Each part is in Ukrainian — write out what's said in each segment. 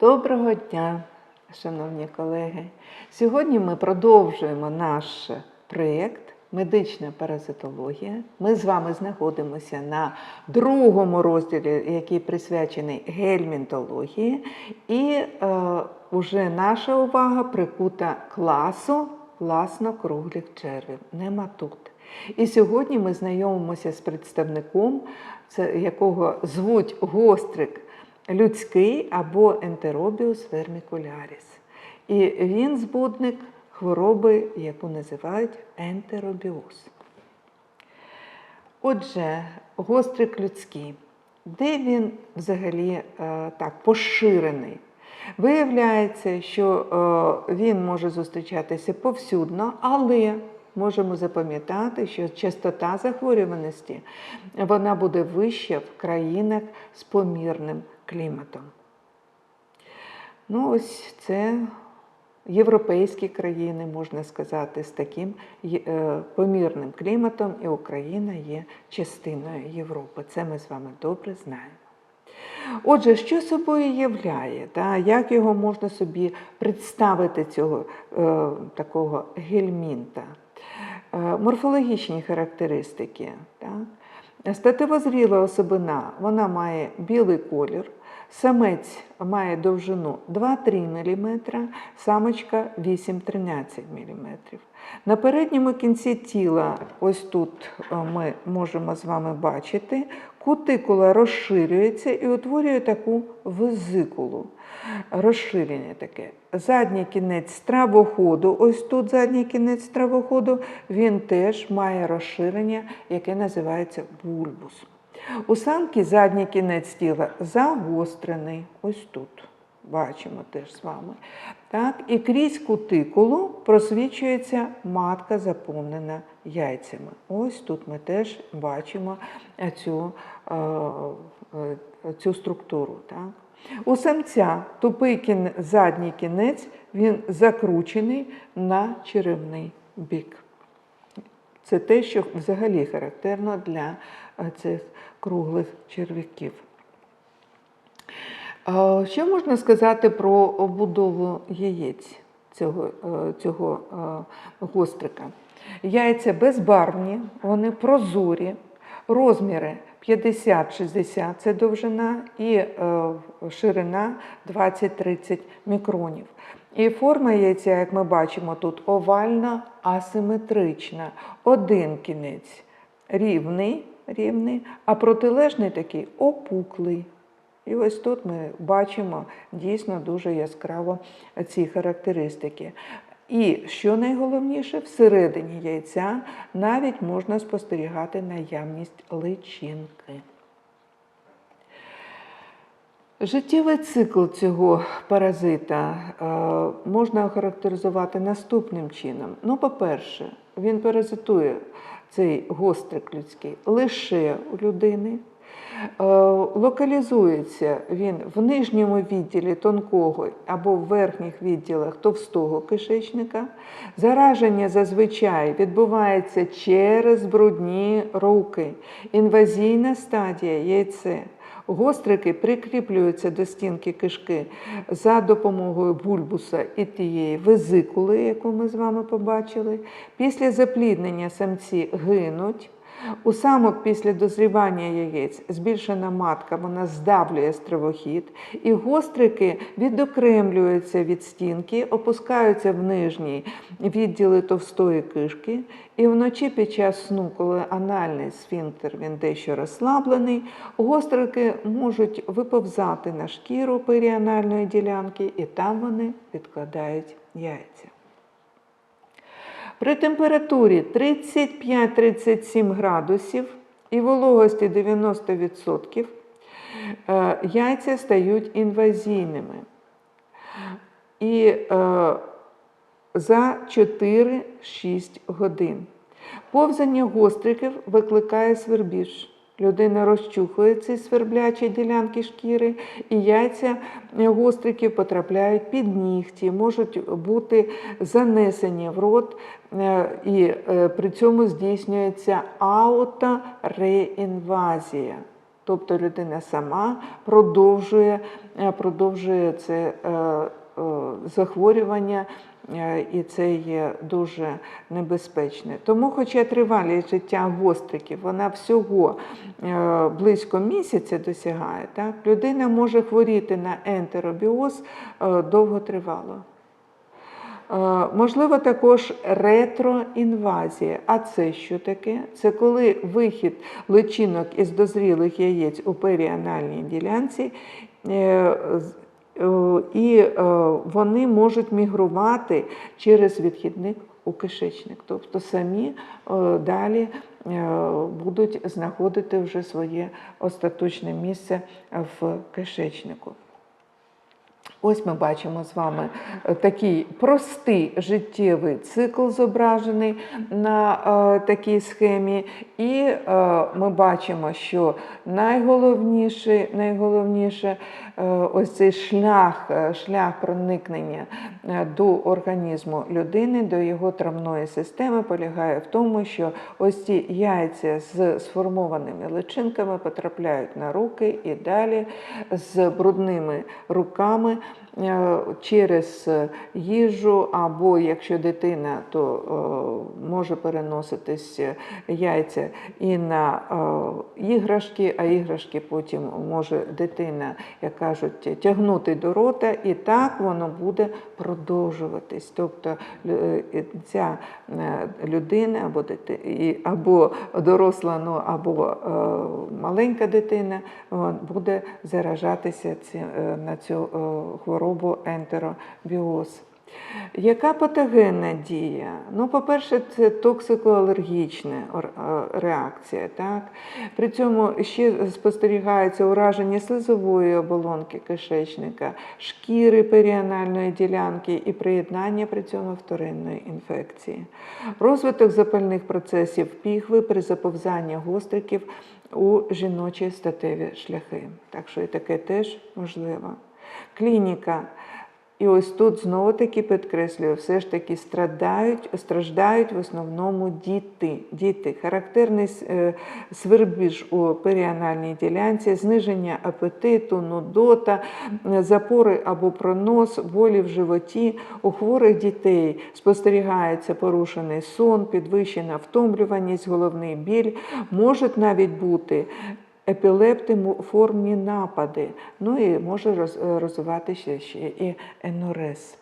Доброго дня, шановні колеги. Сьогодні ми продовжуємо наш проєкт Медична паразитологія. Ми з вами знаходимося на другому розділі, який присвячений гельмінтології, і е, вже наша увага прикута класу власно-круглих червів, нематод. І сьогодні ми знайомимося з представником, якого звуть гострик людський або ентеробіус вермікуляріс. І він збудник хвороби, яку називають ентеробіоз. Отже, гострик людський, де він взагалі е, так поширений? Виявляється, що е, він може зустрічатися повсюдно, але можемо запам'ятати, що частота захворюваності вона буде вища в країнах з помірним кліматом. Ну, ось це європейські країни, можна сказати, з таким е, помірним кліматом, і Україна є частиною Європи. Це ми з вами добре знаємо. Отже, що собою являє, та, як його можна собі представити цього е, такого гельмінта? Е, морфологічні характеристики. Так? Стативозріла особина вона має білий колір, самець має довжину 2-3 мм, самочка 8-13 мм. На передньому кінці тіла, ось тут е, ми можемо з вами бачити, кутикула розширюється і утворює таку визикулу. Розширення таке. Задній кінець стравоходу, ось тут задній кінець стравоходу, він теж має розширення, яке називається бульбус. У самки задній кінець тіла загострений, ось тут. Бачимо теж з вами. Так? І крізь кутикулу просвічується матка, заповнена яйцями. Ось тут ми теж бачимо цю, цю структуру. Так? У самця тупий кін... задній кінець він закручений на черевний бік. Це те, що взагалі характерно для цих круглих черв'яків. Що можна сказати про обудову яєць цього, цього гострика? Яйця безбарвні, вони прозорі, розміри 50-60 це довжина і ширина 20-30 мікронів. І форма яйця, як ми бачимо, тут овальна асиметрична. Один кінець рівний, рівний, а протилежний такий опуклий. І ось тут ми бачимо дійсно дуже яскраво ці характеристики. І що найголовніше, всередині яйця навіть можна спостерігати наявність личинки. Життєвий цикл цього паразита е, можна охарактеризувати наступним чином. Ну, по-перше, він паразитує цей гострик людський лише у людини. Е, локалізується він в нижньому відділі тонкого або в верхніх відділах товстого кишечника. Зараження зазвичай відбувається через брудні руки, інвазійна стадія яйце. Гострики прикріплюються до стінки кишки за допомогою бульбуса і тієї везикули, яку ми з вами побачили. Після запліднення самці гинуть. У самок після дозрівання яєць збільшена матка, вона здавлює стравохід, і гострики відокремлюються від стінки, опускаються в нижній відділи товстої кишки. І вночі під час сну, коли анальний сфінктер він дещо розслаблений, гострики можуть виповзати на шкіру періанальної ділянки, і там вони відкладають яйця. При температурі 35-37 градусів і вологості 90% е, яйця стають інвазійними. І е, за 4-6 годин. Повзання гостриків викликає свербіж. Людина розчухує ці сверблячі ділянки шкіри, і яйця гостриків потрапляють під нігті, можуть бути занесені в рот, е, і е, при цьому здійснюється аутореінвазія. Тобто людина сама продовжує, е, продовжує це захворювання, і це є дуже небезпечне. Тому, хоча тривалість життя гостриків, вона всього е, близько місяця досягає, так, людина може хворіти на ентеробіоз е, довготривало. Е, Можливо, також ретроінвазія. А це що таке? Це коли вихід личинок із дозрілих яєць у періанальній ділянці, е, е, і е, вони можуть мігрувати через відхідник у кишечник. Тобто самі е, далі е, будуть знаходити вже своє остаточне місце в кишечнику. Ось ми бачимо з вами е, такий простий життєвий цикл зображений на е, такій схемі, і е, ми бачимо, що найголовніше, найголовніше е, ось цей шлях, е, шлях проникнення е, до організму людини, до його травної системи полягає в тому, що ось ці яйця з сформованими личинками потрапляють на руки і далі з брудними руками через е, їжу, або якщо дитина, то е, може переноситись е, яйця і на е, іграшки, а іграшки потім може дитина, як кажуть, тягнути до рота, і так воно буде продовжуватись. Тобто е, ця е, людина або дити, і- або доросла, ну або е, маленька дитина буде заражатися е, на цю е, хворобу ентеробіоз. Яка патогенна дія? Ну, по-перше, це токсикоалергічна е, реакція. Так? При цьому ще спостерігається ураження слизової оболонки кишечника, шкіри періанальної ділянки і приєднання при цьому вторинної інфекції. Розвиток запальних процесів піхви при заповзанні гостриків у жіночі статеві шляхи. Так що і таке теж можливо. Клініка. І ось тут знову таки підкреслюю, все ж таки страдають, страждають в основному діти. Діти. Характерний е, свербіж у періанальній ділянці, зниження апетиту, нудота, запори або пронос, болі в животі. У хворих дітей спостерігається порушений сон, підвищена втомлюваність, головний біль. Можуть навіть бути епілептимоформні напади. Ну і може роз- розвиватися ще і енорез.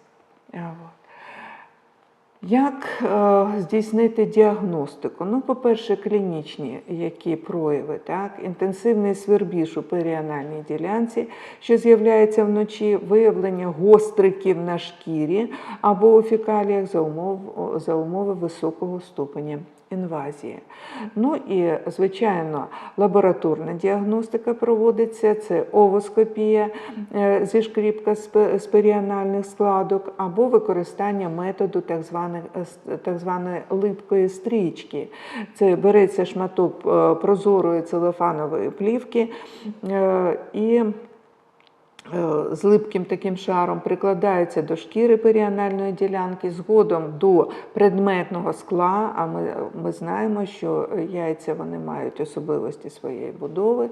Як е, здійснити діагностику? Ну, по-перше, клінічні які прояви, так? інтенсивний свербіж у періанальній ділянці, що з'являється вночі, виявлення гостриків на шкірі або у фекаліях за умов, за умови високого ступеня інвазії. Ну і, звичайно, лабораторна діагностика проводиться, це овоскопія е, зі шкріпка з періанальних складок або використання методу так званих, е, так званої липкої стрічки. Це береться шматок е, прозорої целофанової плівки е, і з липким таким шаром прикладається до шкіри періанальної ділянки, згодом до предметного скла. А ми, ми знаємо, що яйця вони мають особливості своєї будови,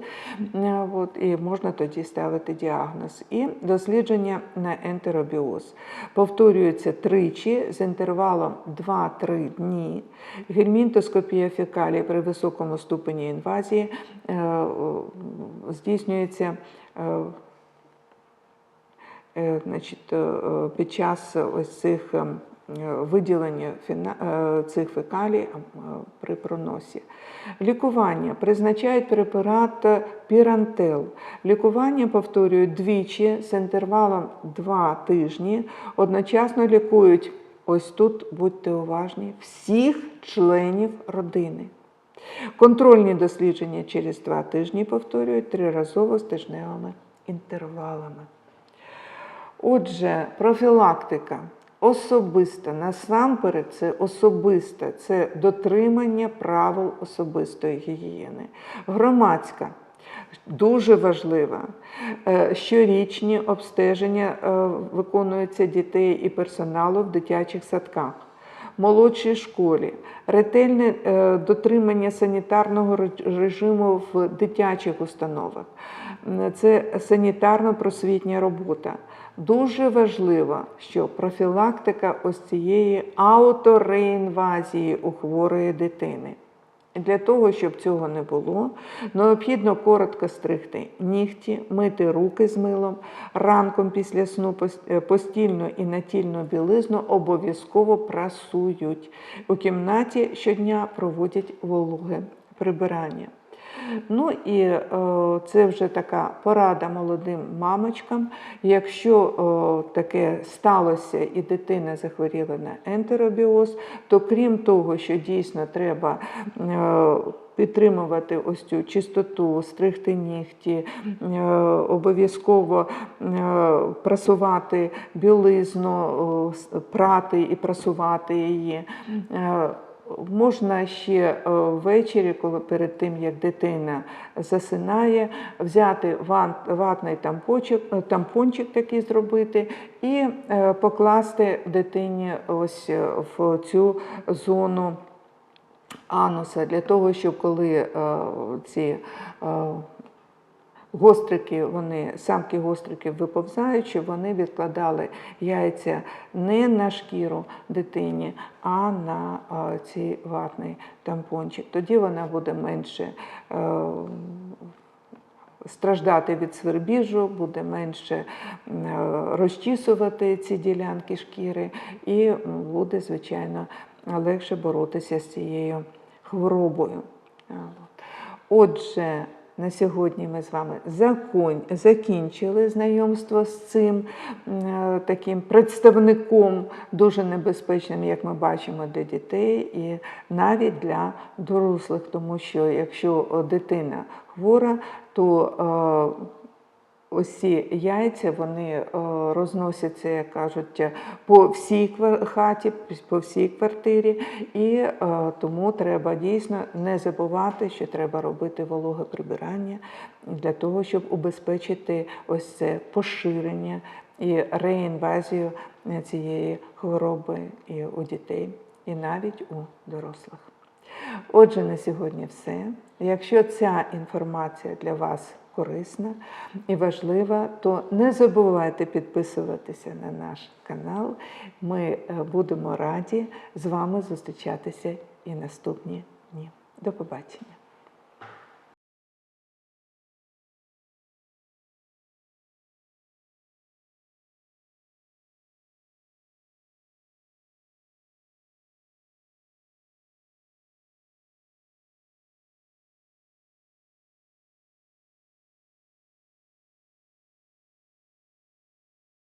Е, от, і можна тоді ставити діагноз. І дослідження на ентеробіоз повторюється тричі з інтервалом 2-3 дні. Гельмінтоскопія фекалій при високому ступені інвазії е, здійснюється. Е, Е, значить, е, під час ось цих е, виділення е, цих фекалій е, при проносі. Лікування призначають препарат пірантел. Лікування повторюють двічі з інтервалом 2 тижні. Одночасно лікують, ось тут будьте уважні, всіх членів родини. Контрольні дослідження через два тижні повторюють триразово з тижневими інтервалами. Отже, профілактика особиста, насамперед, це особиста, це дотримання правил особистої гігієни. Громадська. Дуже важлива. Е, Щорічні обстеження е, виконуються дітей і персоналу в дитячих садках. молодшій школі, ретельне е, дотримання санітарного режиму в дитячих установах. Це санітарно-просвітня робота. Дуже важливо, що профілактика ось цієї аутореінвазії у хворої дитини. Для того, щоб цього не було, необхідно коротко стригти нігті, мити руки з милом, ранком після сну е, постільну і натільну білизну обов'язково прасують. У кімнаті щодня проводять вологе прибирання. Ну і е, це вже така порада молодим мамочкам. Якщо е, таке сталося і дитина захворіла на ентеробіоз, то крім того, що дійсно треба е, підтримувати ось цю чистоту, стригти нігті, обов'язково прасувати білизну, прати і прасувати її. Можна ще е, ввечері, коли перед тим як дитина засинає, взяти ватний тампончик, е, тампончик такий зробити і е, покласти дитині ось в цю зону ануса для того, щоб коли ці гострики, вони, самки гостриків виповзають, щоб вони відкладали яйця не на шкіру дитині, а на е, цей ватний тампончик. Тоді вона буде менше. е, Страждати від свербіжу, буде менше е, розчісувати ці ділянки шкіри, і буде, звичайно, легше боротися з цією хворобою. Отже, на сьогодні ми з вами закон- закінчили знайомство з цим е, таким представником дуже небезпечним, як ми бачимо, для дітей і навіть для дорослих, тому що якщо е, дитина хвора, то Ось ці яйця вони е, розносяться, як кажуть, по всій хаті, по всій квартирі, і е, тому треба дійсно не забувати, що треба робити вологе прибирання для того, щоб убезпечити ось це поширення і реінвазію цієї хвороби і у дітей, і навіть у дорослих. Отже, на сьогодні все. Якщо ця інформація для вас корисна і важлива, то не забувайте підписуватися на наш канал. Ми е, будемо раді з вами зустрічатися і наступні дні. До побачення!